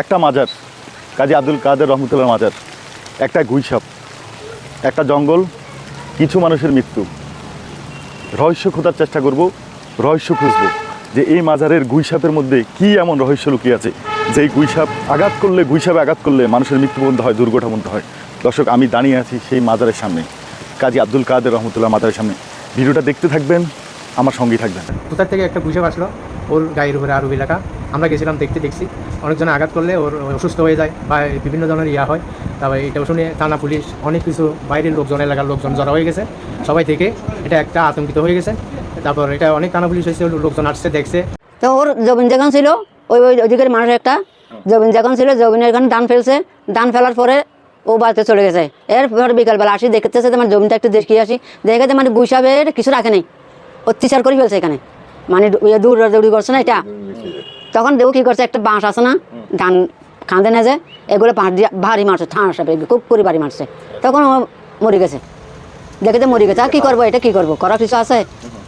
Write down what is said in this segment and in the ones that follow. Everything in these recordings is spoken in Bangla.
একটা মাজার, কাজী আব্দুল কাদের রহমতুল্লাহ মাজার, একটা গুইসাপ, একটা জঙ্গল, কিছু মানুষের মৃত্যু। রহস্য খোঁজার চেষ্টা করব, রহস্য খুঁজব যে এই মাজারের গুইসাপের মধ্যে কি এমন রহস্য লুকিয়ে আছে। যে এই গুইসাপ আঘাত করলে, গুইসাপে আঘাত করলে মানুষের মৃত্যু পর্যন্ত হয় দুর্ঘটনা পর্যন্ত হয়। দর্শক, আমি দাঁড়িয়ে আছি সেই মাজারের সামনে, কাজী আব্দুল কাদের রহমতুল্লাহ মাজারের সামনে। ভিডিওটা দেখতে থাকবেন, আমার সঙ্গেই থাকবেন। কোথার থেকে একটা গুইসাপ আসলো? ওর গায়ের উপরে আরব এলাকা আমরা গেছিলাম, দেখতে দেখছি। অনেকজন আঘাত করলে ওর অসুস্থ হয়ে যায় বা বিভিন্ন ধরনের ইয়া হয়। তারপরে এটা শুনে থানা পুলিশ, অনেক কিছু বাইরের লোকজন, এলাকার লোকজন জড়া হয়ে গেছে। সবাই থেকে এটা একটা আতঙ্কিত হয়ে গেছে। তারপর এটা অনেক থানা পুলিশ হয়েছে, লোকজন আসছে, দেখছে। তো ওর জমিন যখন ছিল, ওই ওই ওদিকের মানুষ একটা জমিন যখন ছিল, জমিনের এখানে ধান ফেলছে। ধান ফেলার পরে ও বাড়িতে চলে গেছে। এরপর বিকালবেলা আসি দেখতেছে মানে জমিটা একটু দেখি আসি। দেখে যে মানে গুইসাবের কিছু রাখে নেই। অত্যাচার করে ফেলছে এখানে। মানে ইয়ে দূর দৌড়ি করছে না এটা? তখন দেখো কি করছে একটা বাঁশ আছে না ধান কাঁদে না যে এগুলো বাঁশ দিয়ে ভারী মারছে ঠাঁড়া সাপে খুব করে বাড়ি মারছে। তখন ও মরে গেছে। দেখে মরে গেছে আর কী করব এটা কী করব করার কিছু আছে?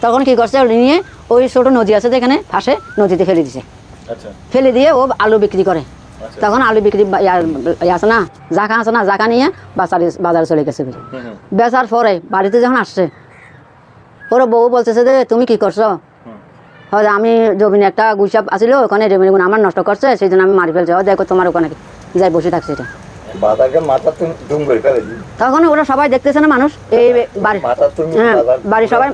তখন কি করছে নিয়ে ওই ছোটো নদী আছে যেখানে পাশে নদীতে ফেলে দিছে। আচ্ছা। ফেলে দিয়ে ও আলু বিক্রি করে। তখন আলু বিক্রি আছে না জাকা আছে না জাকা নিয়ে বাজারে বাজারে চলে গেছে বেচার পরে বাড়িতে যখন আসছে ওরা বউ বলতেছে যে তুমি কি করছ? হয় আমি জমিনে একটা গুইসাপ আসিল ওখানে রেমিগুন আমার নষ্ট করছে সেই জন্য আমি মারি ফেলছে। দেখো তোমার ওখানে যাই বসে থাকছে এটা করে তখন ওরা সবাই দেখতেছে না মানুষ এই বাড়ি হ্যাঁ সবাই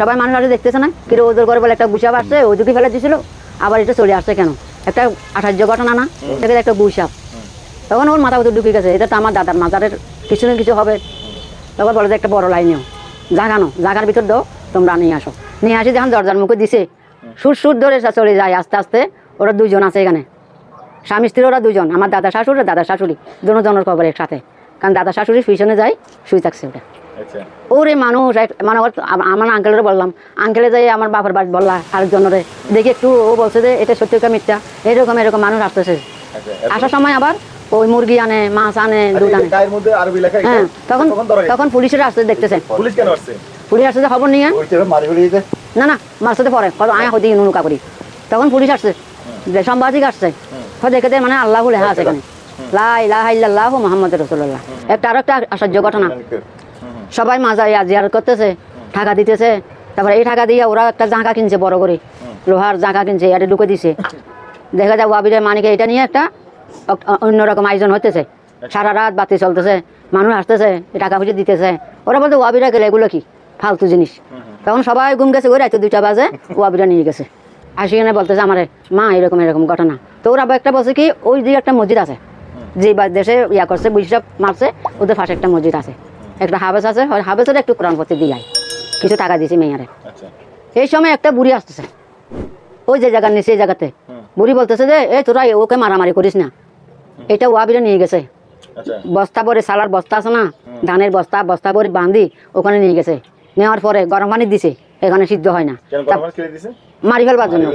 সবাই মানুষ আসে দেখতেছে না কিন্তু ওদের করে বলে একটা গুসাপ আসছে ওইদিকে ফেলে দিয়েছিল আবার এটা চলে আসছে কেন? একটা আঠার্য ঘটনা না সেখানে একটা গুসাপ তখন ওর মাথা ভিতরে ঢুকে গেছে এটা তো আমার দাদার মাজারের কিছু না কিছু হবে। তখন বলে যে একটা বড় লাইনেও জাগানো জাগার ভিতর দাও। তোমরা নিয়ে আসো। নিয়ে আসি যখন দরজার মুখে দিছে। সুর সুর ধরে চলে যায় আস্তে আস্তে। ওরা দুইজন আছে এখানে। স্বামী স্ত্রী ওরা দুজন আমার দাদা শাশুড়ি আর দাদা শাশুড়ি। দুজনের খবর একসাথে। কারণ দাদা শাশুড়ি পিছনে যায় শুয়ে থাকছে ওটা আচ্ছা। ওরে মানুষ মানে আমার আঙ্কেলের বললাম। আঙ্কেলে যাই আমার বাবার বাড়ি বললা আরেকজনের। দেখি একটু ও বলছে যে এটা সত্যি কা মিথ্যা? এরকম এরকম মানুষ আসতেছে। আচ্ছা আসার সময় আবার ওই মুরগি আনে মাছ আনে দুধ আনে? হ্যাঁ তখন তখন পুলিশের আসতে দেখতেছে। পুলিশ কেন আসছে? পুলিশ আসতে যে খবর নিয়ে? না না মাছ সাথে পরে। কত আয়া হতে নুনুকা করি। তখন পুলিশ আসছে। যে সাংবাদিক আসছে। তো দেখে দে মানে আল্লাহ লেখা আছে এখানে। লাই লাহ মোহাম্মদ রসুল্লাহ একটা আরও একটা আশ্চর্য ঘটনা। সবাই মাজা জিয়ারত করতেছে টাকা দিতেছে। তারপরে এই টাকা দিয়ে ওরা একটা জাঁকা কিনছে বড় করে। লোহার জাঁকা কিনছে এটা ঢুকে দিছে। দেখা যায় ওয়াবিরের মানিকে এটা নিয়ে একটা অন্যরকম আয়োজন হতেছে সারা রাত বাতি চলতেছে মানুষ আসতেছে টাকা পয়সা দিতেছে। ওরা বলতে ওয়াবিরা গেলে এগুলো কি? ফালতু জিনিস। তখন সবাই ঘুম গেছে ওই রাতে দুইটা বাজে ওয়াবিরা নিয়ে গেছে। আসি এখানে বলতেছে আমার মা এরকম এরকম ঘটনা। তো ওরা আবার একটা বলছে কি ওই দিকে একটা মসজিদ আছে যে দেশে ইয়া করছে বৈশাখ মারছে ওদের পাশে একটা মসজিদ আছে। একটা হাবেস আছে হাবেসের একটু কোরআন দিয়ে কিছু টাকা দিয়েছি মেয়ারে। আচ্ছা। এই সময় একটা বুড়ি আসতেছে। ওই যে জায়গার নিচে এই জায়গাতে। বুড়ি বলতেছে যে এই তোরা ওকে মারামারি করিস না। এটা ওয়াবিরা নিয়ে গেছে। আচ্ছা। বস্তা ভরে সালার বস্তা আছে না? ধানের বস্তা বস্তা ভরে বাঁধি ওখানে নিয়ে গেছে। নেওয়ার পরে গরম পানি দিছে এখানে সিদ্ধ হয় না। মারি ফেলবার জন্য।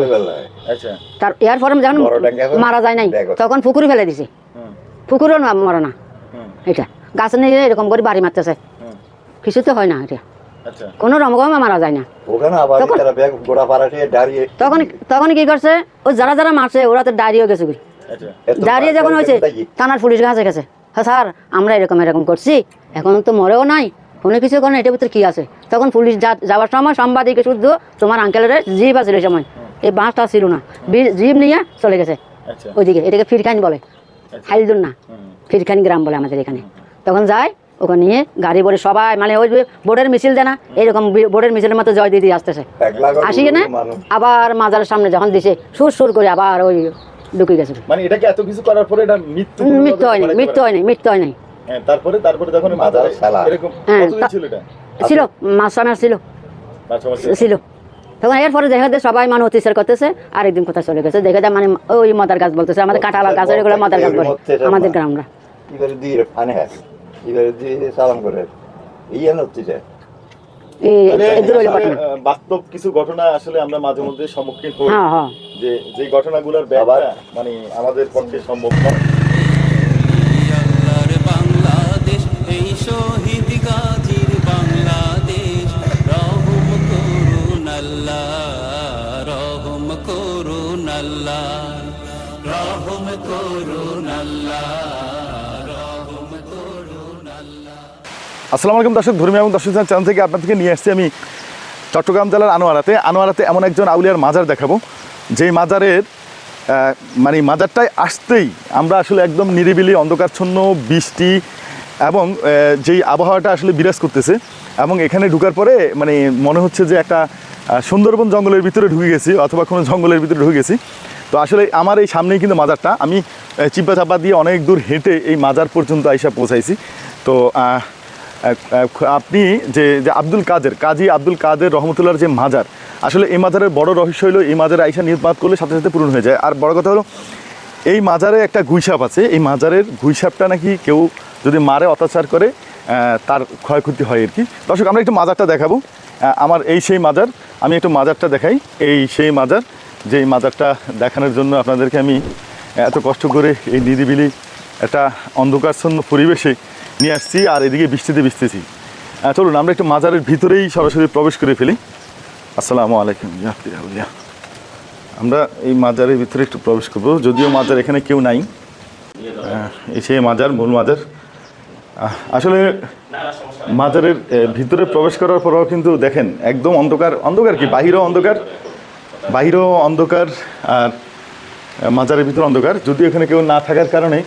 আচ্ছা। তার এয়ার ফরম যখন? মারা যায় নাই তখন পুকুরে ফেলে দিছে। পুকুরও মরে না। এটা গাছ নিয়ে এরকম করে বাড়ি মারতেছে। কিছু তো হয় না এটা। আচ্ছা। কোনো রমকমে মারা যায় না। তখন- তখন কি করছে? ও যারা যারা মারছে ওরা তো দাঁড়িয়ে গেছে আচ্ছা। দাঁড়িয়ে যখন হয়েছে থানার পুলিশ কাছে গেছে। হ্যাঁ স্যার আমরা এরকম এরকম করছি। এখন তো মরেও নাই কোনো কিছু কোনো এটার ভিতরে কি আছে? তখন পুলিশ যা- যাওয়ার সময় সাংবাদিকে শুদ্ধ তোমার আঙ্কেলের জিপ আছে এই সময়। এই বাঁশটা ছিল না। জিপ নিয়ে চলে গেছে। আচ্ছা। ওইদিকে এটাকে ফিরখান বলে। হাইলদুন না হুম। ফিরখান গ্রাম বলে আমাদের এখানে। তখন যায় ওখানে নিয়ে গাড়ি ভরে সবাই মানে ওই যে বোর্ডের মিছিল দেয় না এরকম বোর্ডের মিছিলের মতো জয় দিদি আসতেছে। আসি না আবার মাজারের সামনে যখন দিছে সুর সুর করে আবার ওই ঢুকে গেছে। মানে এটাকে এত কিছু করার পরে এটা মৃত্যু মৃত্যু হয় নাই মৃত্যু হয় নাই মৃত্যু হয় নাই। হ্যাঁ তারপরে তারপরে যখন মাজার শালা। এরকম হ্যাঁ, কতদিন ছিল এটা? ছিল সামনে ছিল। ছিল। তখন এরপরে দেখা যায় সবাই মানে অত্যাচার করতেছে আর একদিন কোথায় চলে গেছে? দেখা যায় মানে ওই মাদার গাছ বলতেছে আমাদের গাছ এগুলো মাদার গাছ বলে। আমাদের গ্রামরা। দিয়ে পানি হ্যাঁ দিয়ে সালাম করে। এই মানে বাস্তব কিছু ঘটনা আসলে আমরা মাঝে মধ্যে সম্মুখীন হই। হ্যাঁ হ্যাঁ। যে যে ঘটনাগুলোর ব্যাপার মানে আমাদের পক্ষে সম্ভব নয়। আসসালামু আলাইকুম দর্শক ধর্মীয় এবং দর্শক চ্যানেল থেকে আপনাদেরকে নিয়ে আসছি আমি চট্টগ্রাম জেলার আনোয়ারাতে। আনোয়ারাতে এমন একজন আউলিয়ার মাজার দেখাবো যেই মাজারের মানে মাজারটায় আসতেই আমরা আসলে একদম নিরিবিলি অন্ধকারচ্ছন্ন বৃষ্টি এবং যেই আবহাওয়াটা আসলে বিরাজ করতেছে এবং এখানে ঢুকার পরে মানে মনে হচ্ছে যে একটা সুন্দরবন জঙ্গলের ভিতরে ঢুকে গেছি অথবা কোনো জঙ্গলের ভিতরে ঢুকে গেছি। তো আসলে আমার এই সামনেই কিন্তু মাজারটা। আমি আহ, চিপা দিয়ে অনেক দূর হেঁটে এই মাজার পর্যন্ত আইসা পৌঁছাইছি। তো আপনি যে যে আব্দুল কাদের, কাজী আব্দুল কাদের রহমতুল্লাহর যে মাজার, আসলে এই মাজারের বড় রহস্য হলো এই মাজারে আইসা নির্মাণ করলে সাথে সাথে পূরণ হয়ে যায়। আর বড় কথা হলো, এই মাজারে একটা গুইসাপ আছে, এই মাজারের গুইসাপটা নাকি কেউ যদি মারে, অত্যাচার করে তার ক্ষয়ক্ষতি হয় আর কি। দর্শক, আমরা একটু মাজারটা দেখাবো। আমার এই সেই মাজার, আমি একটু মাজারটা দেখাই। এই সেই মাজার, যে মাজারটা দেখানোর জন্য আপনাদেরকে আমি এত কষ্ট করে এই নিরিবিলি একটা অন্ধকারচ্ছন্ন পরিবেশে নিয়ে আসছি, আর এদিকে বৃষ্টিতে ভিজতেছি। চলুন, আমরা একটু মাজারের ভিতরেই সরাসরি প্রবেশ করে ফেলি। আসসালামু আলাইকুম, ইয়া আমরা এই মাজারের ভিতরে একটু প্রবেশ করব। যদিও মাজার এখানে কেউ নাই। সেই মাজার, মূল মাজার। আসলে মাজারের ভিতরে প্রবেশ করার পরেও কিন্তু দেখেন, একদম অন্ধকার অন্ধকার কি? বাহিরও অন্ধকার বাহিরও অন্ধকার, আর মাজারের ভিতরে অন্ধকার। যদিও এখানে কেউ না থাকার কারণে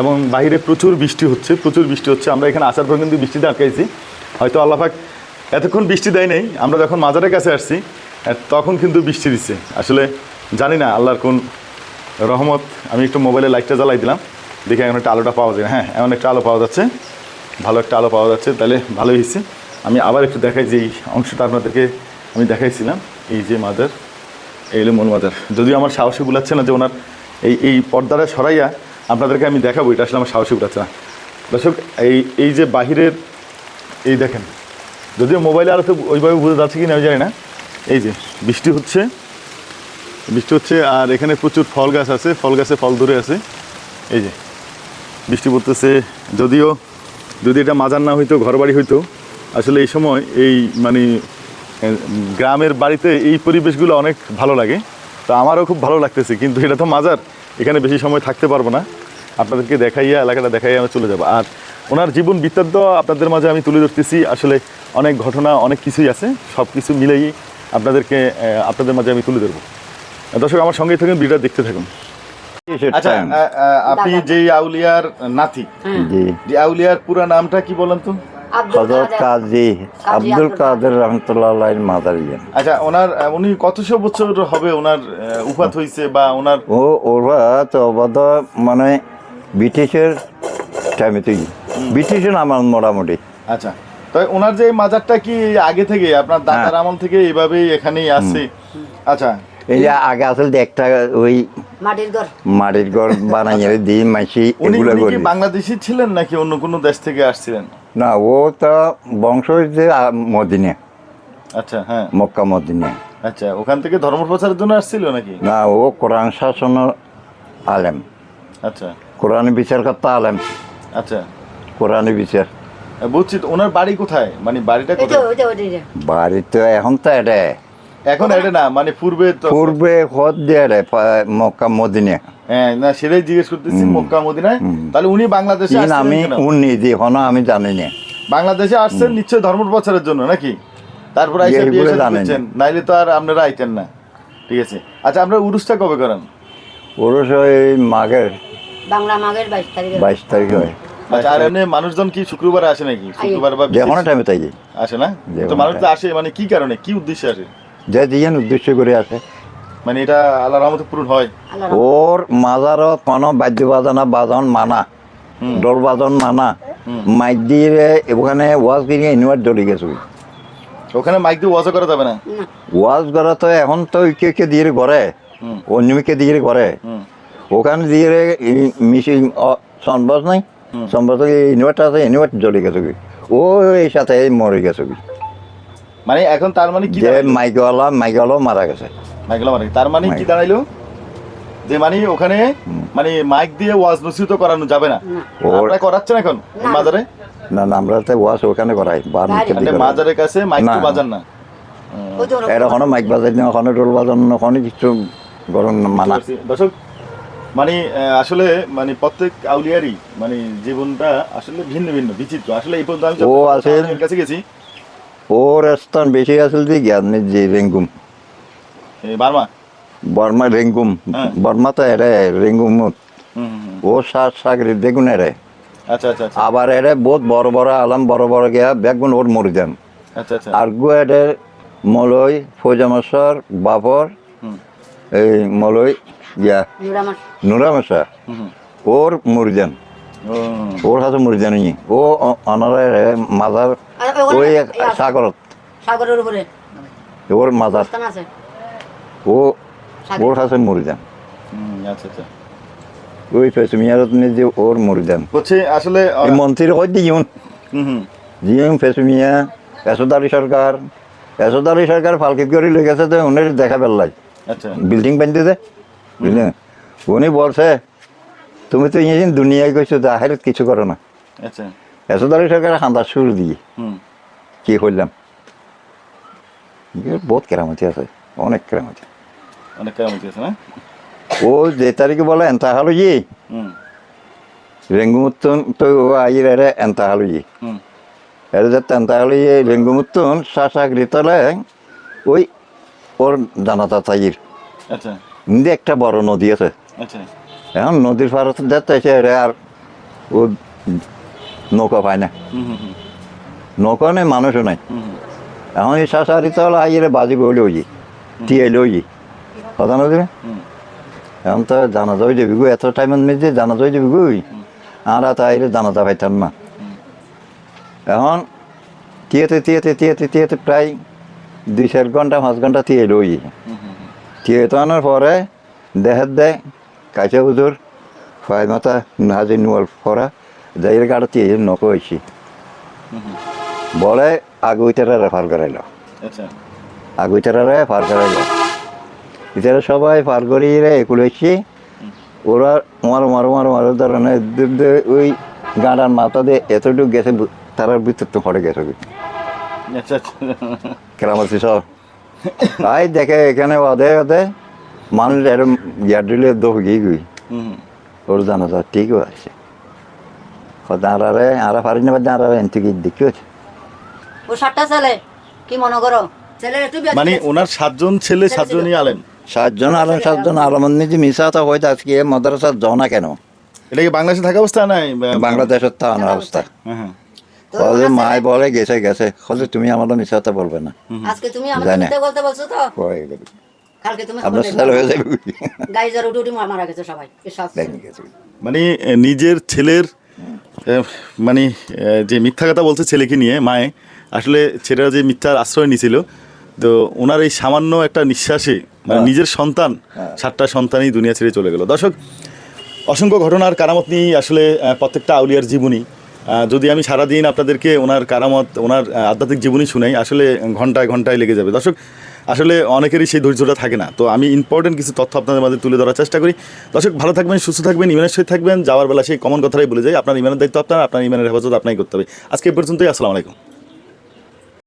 এবং বাইরে প্রচুর বৃষ্টি হচ্ছে, প্রচুর বৃষ্টি হচ্ছে। আমরা এখানে আসার পর কিন্তু বৃষ্টিতে আটকাইছি। হয়তো আল্লাহাক এতক্ষণ বৃষ্টি দেয় নেই, আমরা যখন মাজারের কাছে আসছি তখন কিন্তু বৃষ্টি দিচ্ছে। আসলে জানি না আল্লাহর কোন রহমত। আমি একটু মোবাইলে লাইটটা জ্বালাই দিলাম, দেখে এখন একটা আলোটা পাওয়া যায়। হ্যাঁ এমন একটা আলো পাওয়া যাচ্ছে, ভালো একটা আলো পাওয়া যাচ্ছে, তাহলে ভালোই হয়েছে। আমি আবার একটু দেখাই যে এই অংশটা আপনাদেরকে আমি দেখাইছিলাম, এই যে মাজার, এই হলো মূল মাজার। যদিও আমার সাহসী বুলাচ্ছে না যে ওনার এই এই পর্দাটা সরাইয়া আপনাদেরকে আমি দেখাবো, এটা আসলে আমার সাহসী বুলাচ্ছে না। দর্শক, এই এই যে বাহিরের, এই দেখেন, যদিও মোবাইলে আলোতে ওইভাবে বোঝা যাচ্ছে কি না আমি জানি না। এই যে বৃষ্টি হচ্ছে বৃষ্টি হচ্ছে, আর এখানে প্রচুর ফল গাছ আছে, ফল গাছে ফল ধরে আছে। এই যে বৃষ্টি পড়তেছে, যদিও, যদি এটা মাজার না হইতো ঘর বাড়ি হইতো, আসলে এই সময় এই মানে গ্রামের বাড়িতে এই পরিবেশগুলো অনেক ভালো লাগে। তো আমারও খুব ভালো লাগতেছে, কিন্তু এটা তো মাজার। এখানে বেশি সময় থাকতে পারব না। আপনাদেরকে দেখাইয়া এলাকাটা দেখাইয়া আমি চলে যাব। আর ওনার জীবন বৃত্তান্ত আপনাদের মাঝে আমি তুলে ধরতেছি। আসলে অনেক ঘটনা অনেক কিছুই আছে। সব কিছু মিলেই আপনাদেরকে আপনাদের মাঝে আমি তুলে ধরবো। দর্শক আমার সঙ্গেই থাকুন ভিডিও দেখতে থাকুন। আচ্ছা আপনি যে আউলিয়ার নাতি যে আউলিয়ার পুরা নামটা কি বলেন তো? হজরত কাজী আব্দুল কাদের রহমতুল্লাহ আচ্ছা ওনার উনি কতশো বছর হবে ওনার উপাত হয়েছে বা ওনার ও ওরা তো অবাধ মানে ব্রিটিশের টাইমেতেই ব্রিটিশের আমার মোটামুটি। আচ্ছা তো ওনার যে মাজারটা কি আগে থেকে আপনার দাদার আমল থেকে এইভাবেই এখানেই আছে? আচ্ছা। এই যে আগে আসলে একটা ওই মাটির ঘর। মাটির ঘর বানাইয়ে দিই এগুলো কি বাংলাদেশি ছিলেন নাকি অন্য কোনো দেশ থেকে আসছিলেন? না ও তো বংশ হয়েছে মদিনে। আচ্ছা হ্যাঁ। মক্কা মদিনে। আচ্ছা ওখান থেকে ধর্ম প্রচারের জন্য আসছিল নাকি? না ও কোরআন শাসন আলেম। আচ্ছা। কোরআন বিচার করতে আলেম। আচ্ছা। কোরআন বিচার। বুঝছি তো, ওনার বাড়ি কোথায়? মানে বাড়িটা কোথায়? বাড়ি তো এখন তো এটা এখন এটা না মানে পূর্বে পূর্বে হদ দিয়ে রে মক্কা মদিনে হ্যাঁ না সেটাই জিজ্ঞেস করতেছি মক্কা মদিনায়। তাহলে উনি বাংলাদেশে আমি উনি দি হন আমি জানি না। বাংলাদেশে আসছেন নিশ্চয় ধর্ম প্রচারের জন্য নাকি? তারপর আইসা বিয়ে করছেন নাইলে তো আর আপনারা আইতেন না। ঠিক আছে। আচ্ছা আমরা উরুসটা কবে করেন? পুরুষ ওই মাঘের বাংলা মাঘের বাইশ তারিখে। বাইশ তারিখ হয়। আচ্ছা আর এমনি মানুষজন কি শুক্রবার আসে নাকি? শুক্রবার বা যে কোনো টাইমে তাই আসে না? তো মানুষ তো আসে মানে কি কারণে? কি উদ্দেশ্যে আসে? যে দিয়ে উদ্দেশ্য করে আছে মানে এটা আল্লাহ রহমতে পূরণ হয়। ওর মাজারত কোনো বাদ্য বাজানা বাজন মানা ডোল বাজন মানা মাইক দিয়ে ওখানে ওয়াজ দিয়ে ইনভার্ট ধরে গেছে। ওখানে মাইক দিয়ে ওয়াজও করা যাবে না? ওয়াজ করা তো এখন তো কে কে দিয়ে করে? হুম। অন্যকে দিয়ে করে? ওখানে দিয়ে মিশিং সনবাস নাই। সনবাস ইনভার্টার আছে ইনভার্ট জ্বলে গেছে। ও এই সাথে মরে গেছে। মানে এখন তার মানে কি? মাইকওয়ালা মারা গেছে। মাইকেল আমার তার মানে কি দাঁড়াইলো? যে মানে ওখানে মানে মাইক দিয়ে ওয়াজ নসিহত করানো যাবে না। ওর- আপনারা করাচ্ছেন এখন। মাজারে? না না আমরা তো ওয়াজ ওখানে করাই মানে মাজারের কাছে মাইক তো। বাজান না। যে কোনো মাইক বাজাই না ওখানে ডোল বাজানো না ওখানে কিছু গরম মানা। দর্শক মানে আসলে মানে প্রত্যেক আউলিয়ারই মানে জীবনটা আসলে ভিন্ন ভিন্ন বিচিত্র। আসলে এই পর্যন্ত আমি ও আছে। কাছে গেছি ওর স্থান বেশি আছিল যে জ্ঞান যে রেঙ্গুম। এই বার্মা? বর্মা রেঙ্গুম। হ্যাঁ। বর্মা তো এরে রেঙ্গুম। ও। সার সাগরি দেখুন এরে। আচ্ছা আচ্ছা আচ্ছা। আবার এরে বহুত বড় বড় আলাম বড় বড় গিয়া বেগুন ওর মরে যান। আচ্ছা আচ্ছা। আর গু এরে মলই ফৌজামসর বাবর এই মলই ইয়া হুম। ওর মরিজান ও, ওর হাতে মরিজান ই ও অনারে মাজার ওই সাগরত সাগরের উপরে ওর মাজার আছে। ও ওর হাতে আচ্ছা আচ্ছা। ওই ফেসমিয়ারত যে ওর মরিজান হচ্ছে আসলে এই মন্ত্রীর কই দিউন হুম। হুম জিএম ফেসমিয়া এসোদারি সরকার এসোদারি সরকার ফালকে করে লই গেছে তো উনি দেখা পেলাই আচ্ছা। বিল্ডিং বানতে দে বুঝলেন উনি বলছে তুমি তো ইঞ্জিন দুনিয়ায় গেছো তো আহের কিছু করো না। আচ্ছা। এসোদারি সরকার হান্দা সুর দিয়ে কি ইয়ে বহুত কেরামতি আছে অনেক কেরামতি অনেক কেমন আছে না? ও যে তারিখে বলে এন্তা হালো জি হুম। রেঙ্গুমুত্তন তো ও আইর এরে এন্তা হালো জি এর যে তেন্তা হালো জি রেঙ্গুমুত্তন শাসাক রিতলে ওই ওর জানাতা তাইর আচ্ছা। একটা বড় নদী আছে। আচ্ছা। এখন নদীর পাড়ে যেতে এরে আর ও নৌকা পায় না। নৌকা নেই মানুষও নাই। এখন এই শাসা রিতলে আইরে বাজি বইলে ওই টিয়ে লই কথা নদী হুম। এখন তো জানা যাই যাবি গো এত টাইম মধ্যে জানা যাই যাবি গই আর তো আইলে জানাজা পাইতাম না। এখন টিয়েতে টিয়েতে টিয়েতে টিয়েতে প্রায় দুই চার ঘণ্টা পাঁচ ঘণ্টা লই টিয়ে তো আনার পরে দেহের দেয় কাছে বুঝুর ফাই মাথা নাজি নুয়াল ফরা যাই গাড়ি টিয়ে নক হয়েছি বলে আগুইটারা রেফার করাইল। আচ্ছা। আগুইটারে পার করাইল। ইতারা সবাই পার করিয়ে রে একুলেছি ওরা মারো মারো মারো মারো ধরনের ওই গাঁড়ার মাথা দিয়ে এতটুকু গেছে তারার ভিতর তো হরে গেছে। আচ্ছা আচ্ছা। কেরামতি সব। তাই দেখে এখানে ওদে ওদে মানুষ এরম ইয়ার দিলে দোহ গিয়ে গুই। ওর জানা যা ঠিক আছে। আরে আরা পারি না বাদ আরা এন থেকে দেখি ও সাতটা ছেলে কি মনে করো? মানে। ওনার সাতজন ছেলে সাতজনই আলেন? সাতজন আলম সাতজন আলম নিজে মিশা তো হয়তো আজকে মাদ্রাসা জনা কেন? এটা কি বাংলাদেশে থাকা অবস্থা নাই বাংলাদেশের তো আনা অবস্থা। হ্যাঁ হ্যাঁ। হলে ছেলে- বলে গেছে গেছে। হলে তুমি আমাদের মিশাতে বলবে না। আজকে তুমি আমার জানে। বলতে বলছো তো? কয়ে গেল। কালকে তুমি আপনার ছেলে হয়ে যাবে। গাই জ্বর উঠে উঠে মারা গেছে সবাই এ সব দেখে গেছে। মানে নিজের ছেলের মানে যে মিথ্যা কথা বলছে ছেলেকে নিয়ে মায়ে আসলে ছেলেরা যে মিথ্যার আশ্রয় নিয়েছিল তো ওনার এই সামান্য একটা নিঃশ্বাসে মানে হ্যাঁ। নিজের সন্তান সাতটা সন্তানই দুনিয়া ছেড়ে চলে গেল। দর্শক অসংখ্য ঘটনার কারামত নিয়েই আসলে প্রত্যেকটা আউলিয়ার জীবনী। যদি আমি সারাদিন আপনাদেরকে ওনার কারামত ওনার আধ্যাত্মিক জীবনী শুনাই আসলে ঘন্টায় ঘন্টায় লেগে যাবে। দর্শক আসলে অনেকেরই সেই ধৈর্যটা থাকে না। তো আমি ইম্পর্টেন্ট কিছু তথ্য আপনাদের মাঝে তুলে ধরার চেষ্টা করি। দর্শক, ভালো থাকবেন, সুস্থ থাকবেন, ইমানের সহিত থাকবেন। যাওয়ার বেলা সেই কমন কথাটাই বলে যাই। আপনার ইমানের দায়িত্ব আপনার আপনার ইমানের হেফাজত আপনাই করতে হবে। আজকে পর্যন্তই, আসসালামু আলাইকুম।